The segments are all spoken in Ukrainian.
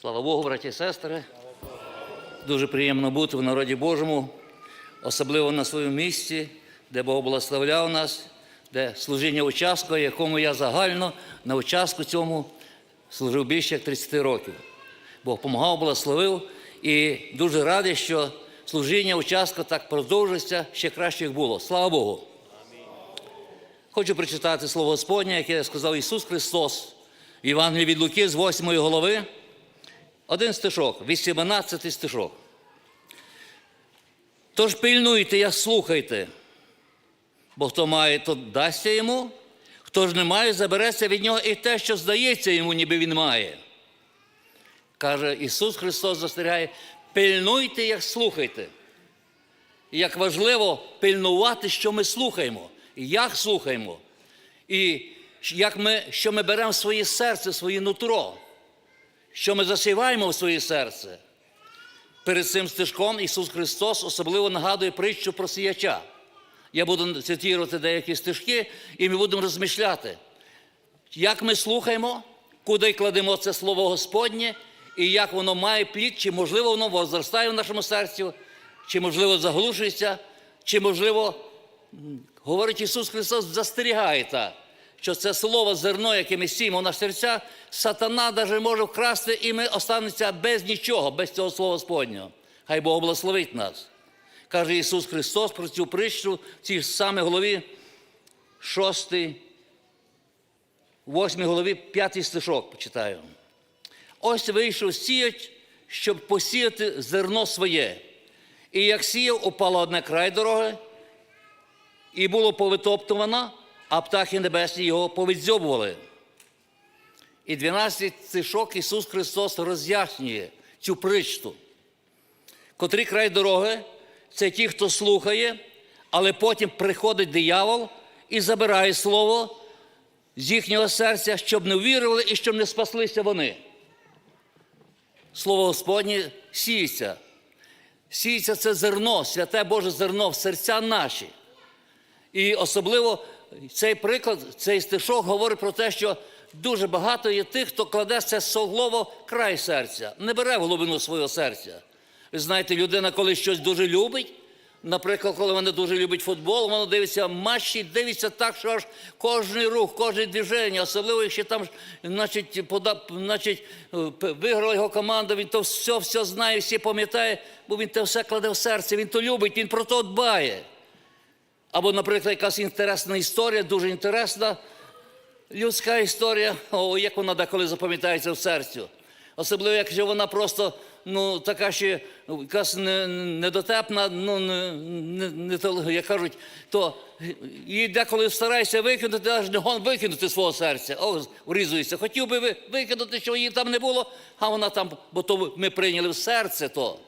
Слава Богу, браті і сестри. Дуже приємно бути в народі Божому, особливо на своєму місці, де Бог благословляв нас, де служіння участку, якому я загально на участку цьому служив більше як 30 років. Бог допомагав, благословив і дуже радий, що служіння участку так продовжується ще краще, як було. Слава Богу! Хочу прочитати слово Господнє, яке сказав Ісус Христос в Євангелії від Луки з 8 голови. Один стишок, 18 стишок. Тож пильнуйте, як слухайте, бо хто має, то дасться йому, хто ж не має, забереться від нього і те, що здається йому, ніби він має. Каже Ісус Христос застерігає, пильнуйте, як слухайте. Як важливо пильнувати, що ми слухаємо, і як слухаємо, і як ми, що ми беремо в своє серце, своє нутро, що ми засіваємо в своє серце. Перед цим стежком Ісус Христос особливо нагадує притчу про сіяча. Я буду цитувати деякі стежки, і ми будемо розмишляти, як ми слухаємо, куди кладемо це Слово Господнє, і як воно має плід, чи можливо воно возростає в нашому серці, чи можливо заглушується, чи можливо, говорить Ісус Христос, застерігає так, що це слово зерно, яке ми сіємо наші серця, сатана навіть може вкрасти, і ми останемося без нічого, без цього Слова Господнього. Хай Бог благословить нас. Каже Ісус Христос про цю притчу в цій саме голові 6, 8 голові, 5 стишок почитаю. Ось вийшов сіяч, щоб посіяти зерно своє. І як сіяв, упало одне край дороги, і було повитоптувано, а птахи небесні його повідзьобували. І 12 стишок Ісус Христос роз'яснює цю притчу. Котрий край дороги це ті, хто слухає, але потім приходить диявол і забирає слово з їхнього серця, щоб не вірили і щоб не спаслися вони. Слово Господнє сіється. Сіється це зерно, святе Боже зерно в серця наші. І особливо цей приклад, цей стишок говорить про те, що дуже багато є тих, хто кладе це слово край серця, не бере в глибину свого серця. Ви знаєте, людина, коли щось дуже любить, наприклад, коли вона дуже любить футбол, вона дивиться матчі, дивиться так, що аж кожний рух, кожне движення, особливо, якщо там значить, пода, значить, е, виграла його команда, він то все, все знає, всі пам'ятає, бо він те все кладе в серце, він то любить, він про то дбає. Або, наприклад, якась інтересна історія, дуже інтересна людська історія, о, як вона деколи запам'ятається в серцю. Особливо, якщо вона просто ну, така ще ну, якась недотепна, ну, не, не, не, як кажуть, то її деколи стараєшся викинути, аж не гон викинути свого серця. О, врізується. Хотів би ви викинути, що її там не було, а вона там, бо то ми прийняли в серце то.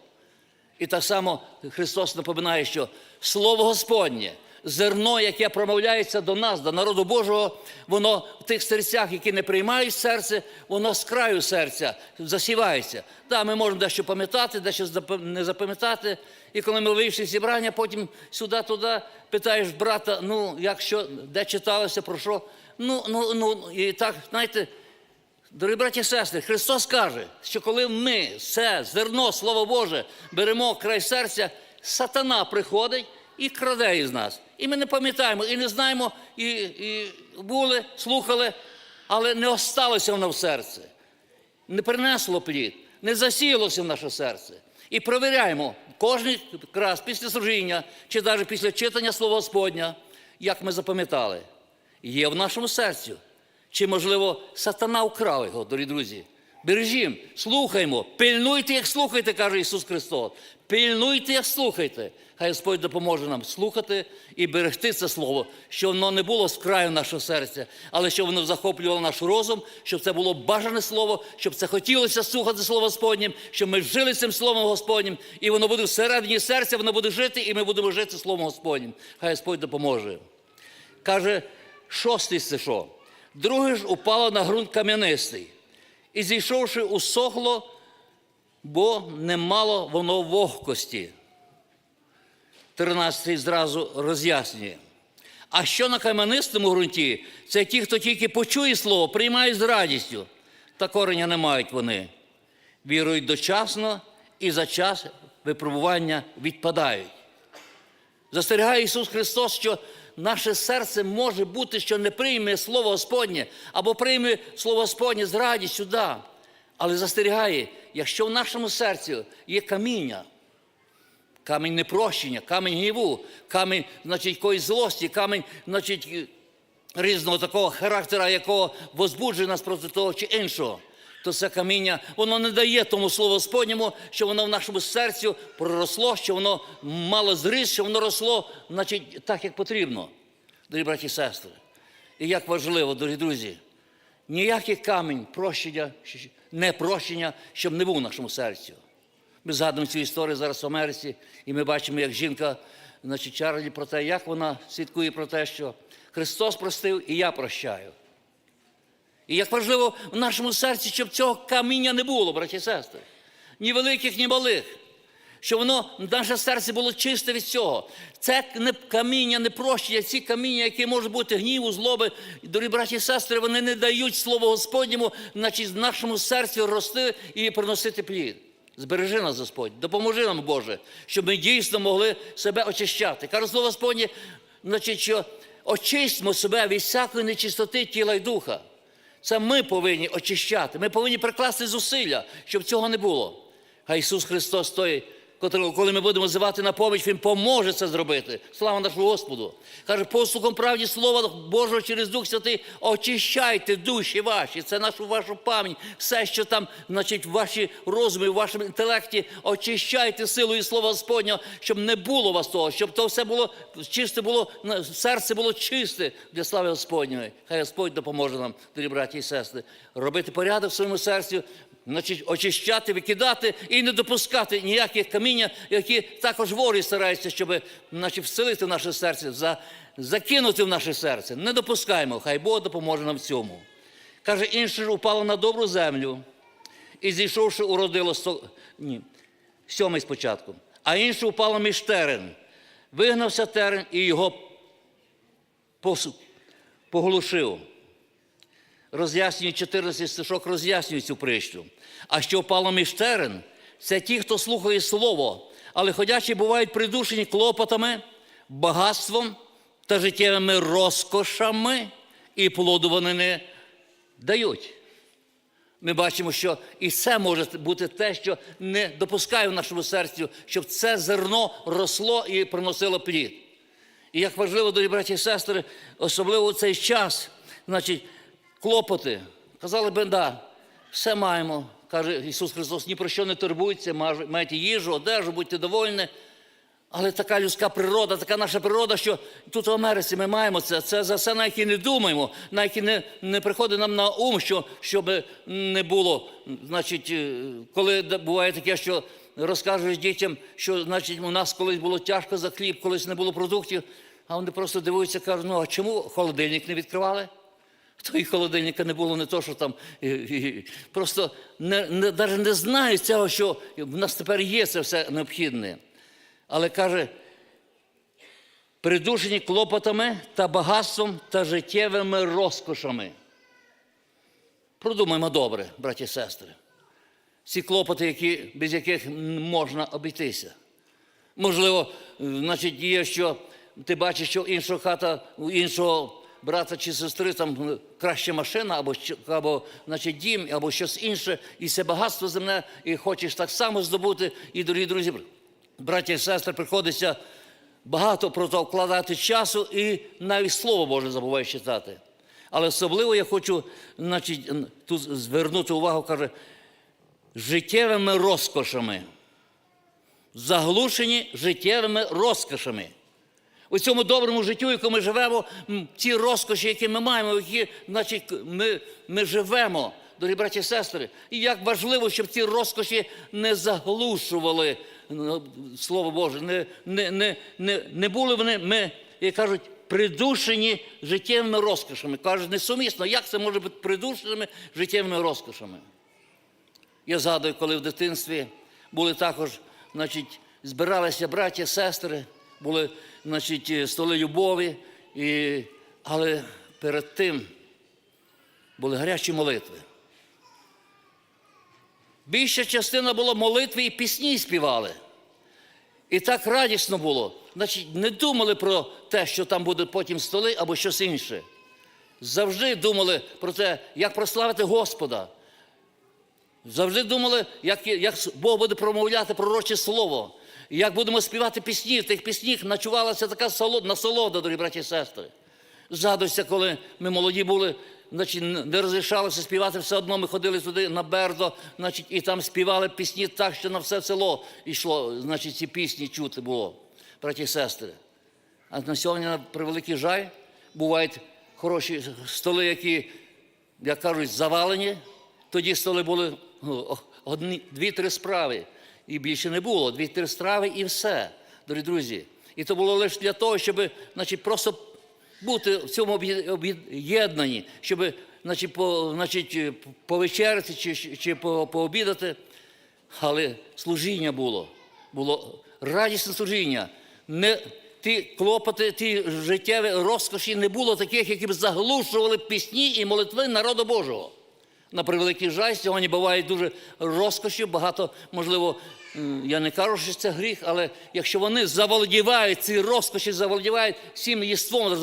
І так само Христос напоминає, що Слово Господнє, зерно, яке промовляється до нас, до народу Божого, воно в тих серцях, які не приймають серце, воно з краю серця засівається. Так, ми можемо дещо пам'ятати, дещо не запам'ятати. І коли ми вийшли з зібрання, потім сюди-туди питаєш брата, ну, як що, де читалося, про що. Ну, ну, ну, і так, знаєте, Дорогі браті і сестри, Христос каже, що коли ми це зерно, Слово Боже, беремо край серця, сатана приходить і краде із нас. І ми не пам'ятаємо, і не знаємо, і, і були, слухали, але не осталося воно в серці. Не принесло плід, не засіялося в наше серце. І провіряємо кожен раз після служіння, чи навіть після читання Слова Господня, як ми запам'ятали, є в нашому серці. Чи, можливо, сатана вкрав його, дорогі друзі? Бережімо, слухаймо, пильнуйте, як слухайте, каже Ісус Христос. Пильнуйте, як слухайте. Хай Господь допоможе нам слухати і берегти це слово, щоб воно не було з краю нашого серця, але щоб воно захоплювало наш розум, щоб це було бажане слово, щоб це хотілося слухати Слово Господнім, щоб ми жили цим Словом Господнім, і воно буде всередині серця, воно буде жити, і ми будемо жити Словом Господнім. Хай Господь допоможе. Каже, шостий стишок. Друге ж упало на ґрунт кам'янистий. І зійшовши, усохло, бо не мало воно вогкості. Тринадцятий зразу роз'яснює. А що на кам'янистому ґрунті? Це ті, хто тільки почує слово, приймають з радістю, та кореня не мають вони. Вірують дочасно і за час випробування відпадають. Застерігає Ісус Христос, що наше серце може бути, що не прийме Слово Господнє, або прийме Слово Господнє з радістю, да. але застерігає, якщо в нашому серці є каміння, камінь непрощення, камінь гніву, камінь, значить, якоїсь злості, камінь, значить, різного такого характера, якого возбуджує нас проти того чи іншого. То це каміння, воно не дає тому слову Господньому, що воно в нашому серці проросло, що воно мало зріс, що воно росло, значить, так, як потрібно, дорогі браті і сестри. І як важливо, дорогі друзі, ніякий камінь прощення, не прощення, щоб не був в нашому серці. Ми згадуємо цю історію зараз в Америці, і ми бачимо, як жінка, значить, Чарлі про те, як вона слідкує про те, що Христос простив і я прощаю. І як важливо в нашому серці, щоб цього каміння не було, браті і сестри, ні великих, ні малих. Щоб воно, наше серце було чисте від цього. Це не каміння, не прощення, ці каміння, які можуть бути гніву, злоби, дорогі браті і сестри, вони не дають Слову Господньому, значить, в нашому серці рости і приносити плід. Збережи нас, Господь, допоможи нам, Боже, щоб ми дійсно могли себе очищати. Каже слово Господнє, значить, що очистимо себе від всякої нечистоти тіла й духа. Це ми повинні очищати. Ми повинні прикласти зусилля, щоб цього не було. А Ісус Христос той, котрого, коли ми будемо звати на поміч, Він поможе це зробити. Слава нашому Господу. Каже, послухом правді Слова Божого через Дух Святий, очищайте душі ваші. Це нашу вашу пам'ять. Все, що там, значить, ваші розумі, в вашому інтелекті, очищайте силою Слова Господнього, щоб не було вас того, щоб то все було чисте було, серце було чисте для слави Господньої. Хай Господь допоможе нам, дорогі браті і сестри, робити порядок в своєму серці, значить, очищати, викидати і не допускати ніяких каміння, які також ворі стараються, щоб значить, вселити в наше серце, за, закинути в наше серце. Не допускаємо, хай Бог допоможе нам в цьому. Каже, інше ж упало на добру землю і зійшовши, уродило сто... Ні, сьомий спочатку. А інше упало між терен. Вигнався терен і його поглушив роз'яснює 14 стишок, роз'яснює цю притчу. А що впало між терен, це ті, хто слухає слово, але ходячі бувають придушені клопотами, багатством та життєвими розкошами, і плоду вони не дають. Ми бачимо, що і це може бути те, що не допускає в нашому серці, щоб це зерно росло і приносило плід. І як важливо, дорогі браті і сестри, особливо у цей час, значить, клопоти. Казали би, все маємо. Каже Ісус Христос, ні про що не турбуйте, маєте їжу, одежу, будьте довольні. Але така людська природа, така наша природа, що тут в Америці ми маємо це. Це за все, на які не думаємо, на які не, не приходить нам на ум, що, щоб не було. Значить, е, коли буває таке, що розкажеш дітям, що значить, у нас колись було тяжко за хліб, колись не було продуктів, а вони просто дивуються, кажуть, ну а чому холодильник не відкривали? То і холодильника не було, не то, що там. Просто не, не, навіть не знають цього, що в нас тепер є це все необхідне. Але каже, придушені клопотами та багатством та життєвими розкошами. Продумаємо добре, браті і сестри. Ці клопоти, які, без яких можна обійтися. Можливо, значить, є, що ти бачиш, що інша хата у іншого брата чи сестри там е, краща машина, або, або значить, дім, або щось інше, і це багатство земне, і хочеш так само здобути. І, дорогі друзі, браті і сестри, приходиться багато про то вкладати часу і навіть Слово Боже забуваєш читати. Але особливо я хочу значить, тут звернути увагу, каже, життєвими розкошами заглушені життєвими розкошами. У цьому доброму життю, яку ми живемо, ті розкоші, які ми маємо, які значить, ми, ми живемо, дорогі браті і сестри. І як важливо, щоб ці розкоші не заглушували ну, Слово Боже, не, не, не, не, не були вони, ми, як кажуть, придушені життєвими розкошами. Кажуть, несумісно, як це може бути придушеними життєвими розкошами? Я згадую, коли в дитинстві були також, значить, збиралися браття, сестри, були, значить, е, столи любові, і, але перед тим були гарячі молитви. Більша частина було молитви і пісні співали. І так радісно було. Значить, не думали про те, що там будуть потім столи або щось інше. Завжди думали про те, як прославити Господа. Завжди думали, як, як Бог буде промовляти пророче слово, і як будемо співати пісні. В тих піснях начувалася така солод, насолода, дорогі браті і сестри. Згадується, коли ми молоді були, значить, не розрішалося співати все одно. Ми ходили туди на Бердо, значить, і там співали пісні так, що на все село йшло, значить, ці пісні чути було, браті і сестри. А на сьогодні, на превеликий жаль, бувають хороші столи, які, як кажуть, завалені. Тоді столи були ну, одні, дві-три справи. І більше не було. Дві-три страви і все, дорогі друзі. І то було лише для того, щоб значить, просто бути в цьому об'є- об'єднанні, щоб значить, по, значить, повечеряти чи, чи по- пообідати. Але служіння було, було радісне служіння. Не, ті клопоти, ті життєві розкоші не було таких, які б заглушували пісні і молитви народу Божого. На превеликий жаль, сьогодні буває дуже розкоші, багато, можливо, я не кажу, що це гріх, але якщо вони заволодівають ці розкоші, заволодівають всім єством,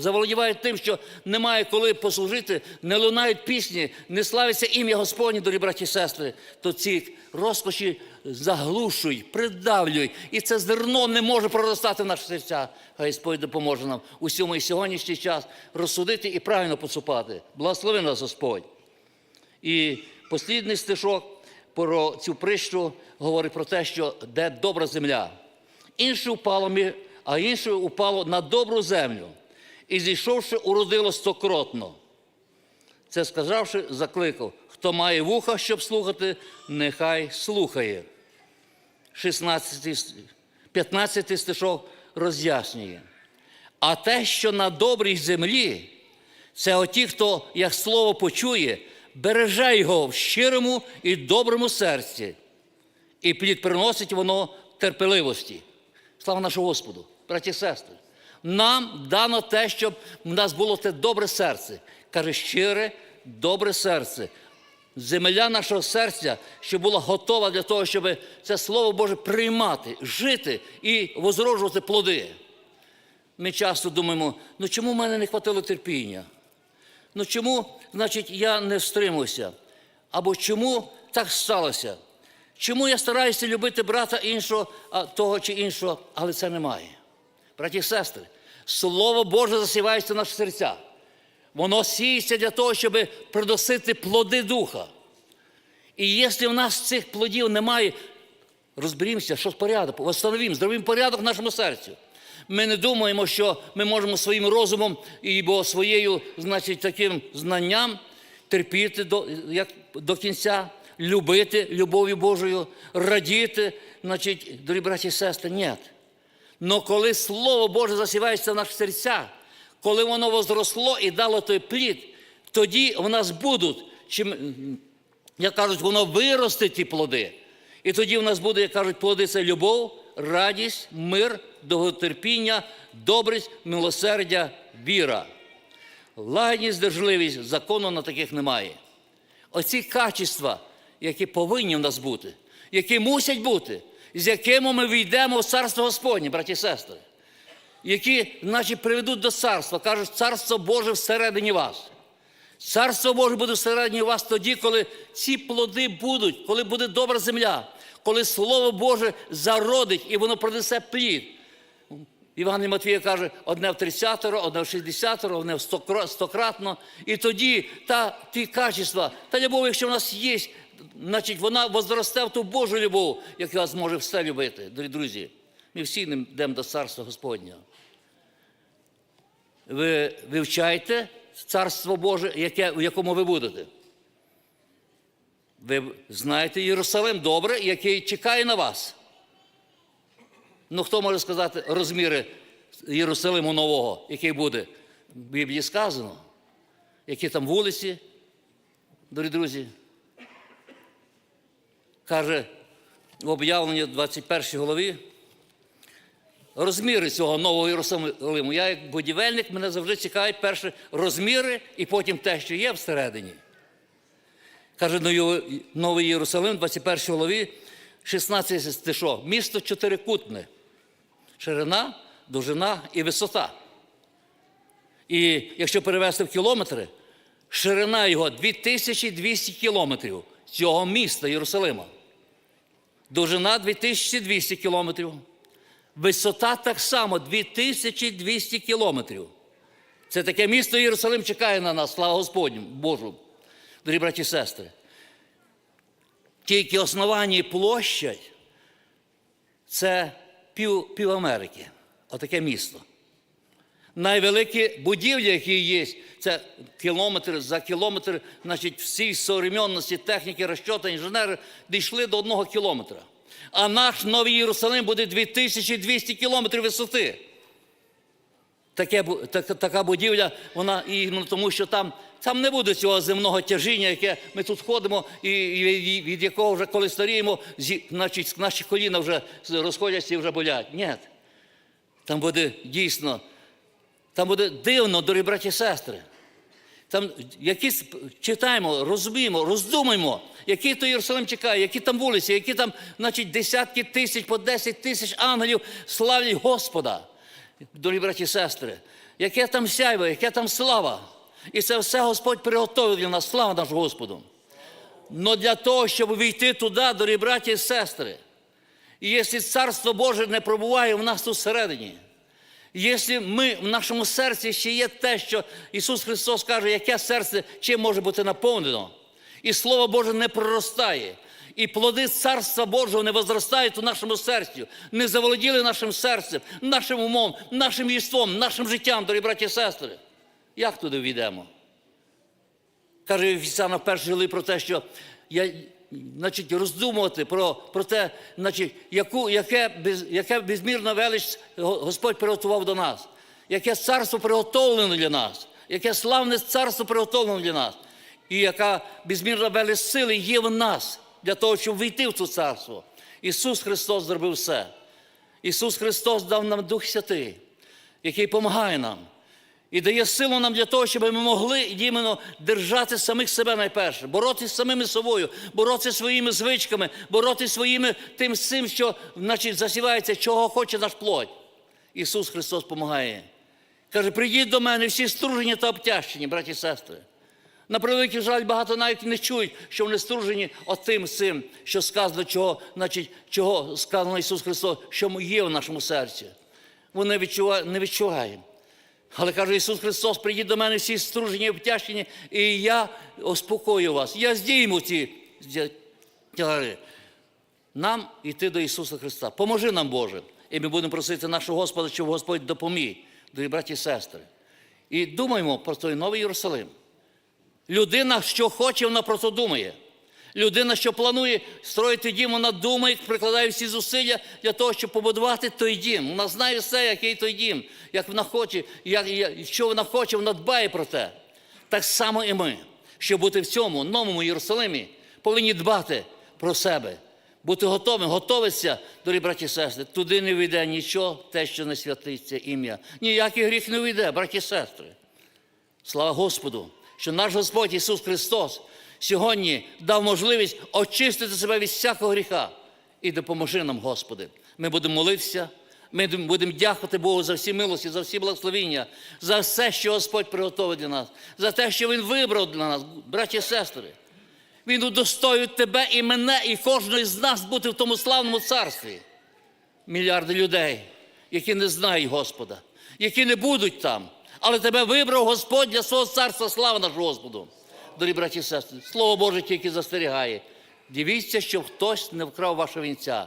заволодівають тим, що немає коли послужити, не лунають пісні, не славиться ім'я Господнє, дорогі браті і сестри, то ці розкоші заглушують, придавлюють. І це зерно не може проростати в наші серця. Хай Господь допоможе нам усьому і сьогоднішній час розсудити і правильно поступати. Благослови нас Господь. І послідний стишок про цю притчу говорить про те, що де добра земля. Інше впало, а інше упало на добру землю. І зійшовши, уродило стокротно. Це сказавши, закликав, хто має вуха, щоб слухати, нехай слухає. 16, 15 стишок роз'яснює. А те, що на добрій землі, це оті, хто, як слово почує, береже його в щирому і доброму серці, і плід приносить воно терпеливості. Слава нашому Господу, браті і сестри. Нам дано те, щоб в нас було те добре серце. Каже, щире, добре серце. Земля нашого серця, щоб була готова для того, щоб це Слово Боже приймати, жити і возроджувати плоди. Ми часто думаємо, ну чому в мене не хватило терпіння? Ну чому, значить, я не стримуюся? Або чому так сталося? Чому я стараюся любити брата іншого, того чи іншого, але це немає? Браті і сестри, Слово Боже засівається в наші серця. Воно сіється для того, щоб приносити плоди духа. І якщо в нас цих плодів немає, розберімося, що з порядок, встановимо, зробимо порядок в нашому серці. Ми не думаємо, що ми можемо своїм розумом і бо своєю, значить, таким знанням терпіти до, як, до кінця, любити любов'ю Божою, радіти, значить, дорогі браті і сестри, ні. Но коли Слово Боже засівається в наші серця, коли воно возросло і дало той плід, тоді в нас будуть, чим, як кажуть, воно виросте ті плоди. І тоді в нас буде, як кажуть, плоди це любов, радість, мир, довготерпіння, добрість, милосердя, віра. Лагідність, здержливість, закону на таких немає. Оці качества, які повинні в нас бути, які мусять бути, з якими ми війдемо в царство Господнє, браті і сестри, які, значить, приведуть до царства, кажуть, царство Боже всередині вас. Царство Боже буде всередині вас тоді, коли ці плоди будуть, коли буде добра земля, коли Слово Боже зародить і воно принесе плід. Іван Матвія каже, одне в 30, одне в 60, одне в стократно. І тоді та, ті качества, та любов, якщо в нас є, значить вона возросте в ту Божу любов, яка зможе все любити. Дорогі друзі, ми всі йдемо до царства Господнього. Ви вивчайте царство Боже, яке, в якому ви будете. Ви знаєте Єрусалим добре, який чекає на вас. Ну, хто може сказати розміри Єрусалиму нового, який буде? В Біблії сказано. Які там вулиці, дорогі друзі. Каже в об'явленні 21 голові. Розміри цього нового Єрусалиму. Я, як будівельник, мене завжди цікавить перше розміри і потім те, що є всередині. Каже Новий- Новий Єрусалим, 21 голові, 16 стишок. Місто чотирикутне. Ширина, довжина і висота. І якщо перевести в кілометри, ширина його 2200 кілометрів цього міста Єрусалима. Довжина 2200 кілометрів. Висота так само 2200 кілометрів. Це таке місто Єрусалим чекає на нас, слава Господню, Божу. Дорогі браті і сестри. Тільки основання і площадь це пів, пів Америки. Отаке місто. Найвеликі будівлі, які є, це кілометр за кілометр, значить, всі современності, техніки, розчоти, інженери дійшли до одного кілометра. А наш Новий Єрусалим буде 2200 кілометрів висоти. Таке, бу- така, будівля, вона і ну, тому, що там, там не буде цього земного тяжіння, яке ми тут ходимо, і, і від якого вже коли старіємо, зі, значить, наші коліна вже розходяться і вже болять. Ні. Там буде дійсно, там буде дивно, дорогі браті і сестри. Там якісь читаємо, розуміємо, роздумаємо, який то Єрусалим чекає, які там вулиці, які там, значить, десятки тисяч, по 10 тисяч ангелів славлять Господа. Дорогі браті і сестри, яке там сяйво, яке там слава. І це все Господь приготовив для нас, слава наш Господу. Но для того, щоб війти туди, дорогі браті і сестри, і якщо Царство Боже не пробуває в нас тут всередині, Якщо ми в нашому серці ще є те, що Ісус Христос каже, яке серце чим може бути наповнено, і Слово Боже не проростає, і плоди Царства Божого не возростають у нашому серці, не заволоділи нашим серцем, нашим умом, нашим єством, нашим життям, дорогі браті і сестри. Як туди війдемо? Каже Ефесяна в першій главі про те, що я, значить, роздумувати про, про те, значить, яку, яке, без, яке безмірна велич Господь приготував до нас, яке царство приготовлено для нас, яке славне царство приготовлено для нас, і яка безмірна велич сили є в нас для того, щоб війти в це царство. Ісус Христос зробив все. Ісус Христос дав нам Дух Святий, який допомагає нам. І дає силу нам для того, щоб ми могли іменно держати самих себе найперше, боротися самими собою, боротися своїми звичками, боротися своїми тим всім, що значить, засівається, чого хоче наш плоть. Ісус Христос допомагає. Каже, прийдіть до мене всі стружені та обтяжчені, браті і сестри. На превеликий жаль, багато навіть не чують, що вони стружені отим цим, що сказано, чого, значить, чого сказано Ісус Христос, що є в нашому серці. Вони відчувають, не відчуваємо. Але каже Ісус Христос, прийдіть до мене всі стружені і обтяжені, і я успокою вас. Я здійму ці тягари. Нам йти до Ісуса Христа. Поможи нам, Боже. І ми будемо просити нашого Господа, щоб Господь допоміг, дорогі браті і сестри. І думаємо про той новий Єрусалим. Людина, що хоче, вона про це думає. Людина, що планує строїти дім, вона думає, прикладає всі зусилля для того, щоб побудувати той дім. Вона знає все, який той дім, як вона хоче, як, що вона хоче, вона дбає про те. Так само і ми, щоб бути в цьому новому Єрусалимі, повинні дбати про себе, бути готовими, готуватися, дорогі браті і сестри. Туди не вийде нічого, те, що не святиться ім'я. Ніякий гріх не вийде, браті і сестри. Слава Господу, що наш Господь Ісус Христос сьогодні дав можливість очистити себе від всякого гріха. І допоможи нам, Господи. Ми будемо молитися, ми будемо дякувати Богу за всі милості, за всі благословіння, за все, що Господь приготовив для нас, за те, що Він вибрав для нас, браті і сестри. Він удостоює тебе і мене, і кожного з нас бути в тому славному царстві. Мільярди людей, які не знають Господа, які не будуть там. Але тебе вибрав Господь для свого царства, слава наш Господу. Дорогі браті і сестри, Слово Боже тільки застерігає. Дивіться, щоб хтось не вкрав вашого вінця.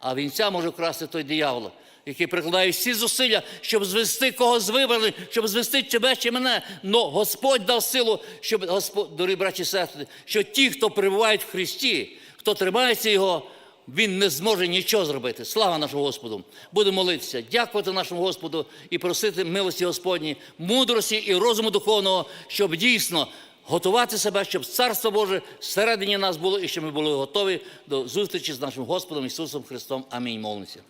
А вінця може вкрасти той диявол, який прикладає всі зусилля, щоб звести когось вибраних, щоб звести тебе чи мене. Но Господь дав силу, щоб Господь, дорогі браті і сестри, що ті, хто перебувають в Христі, хто тримається Його, він не зможе нічого зробити. Слава нашому Господу! Будемо молитися, дякувати нашому Господу і просити милості Господні, мудрості і розуму духовного, щоб дійсно готувати себе, щоб Царство Боже всередині нас було і щоб ми були готові до зустрічі з нашим Господом Ісусом Христом. Амінь. Молимося.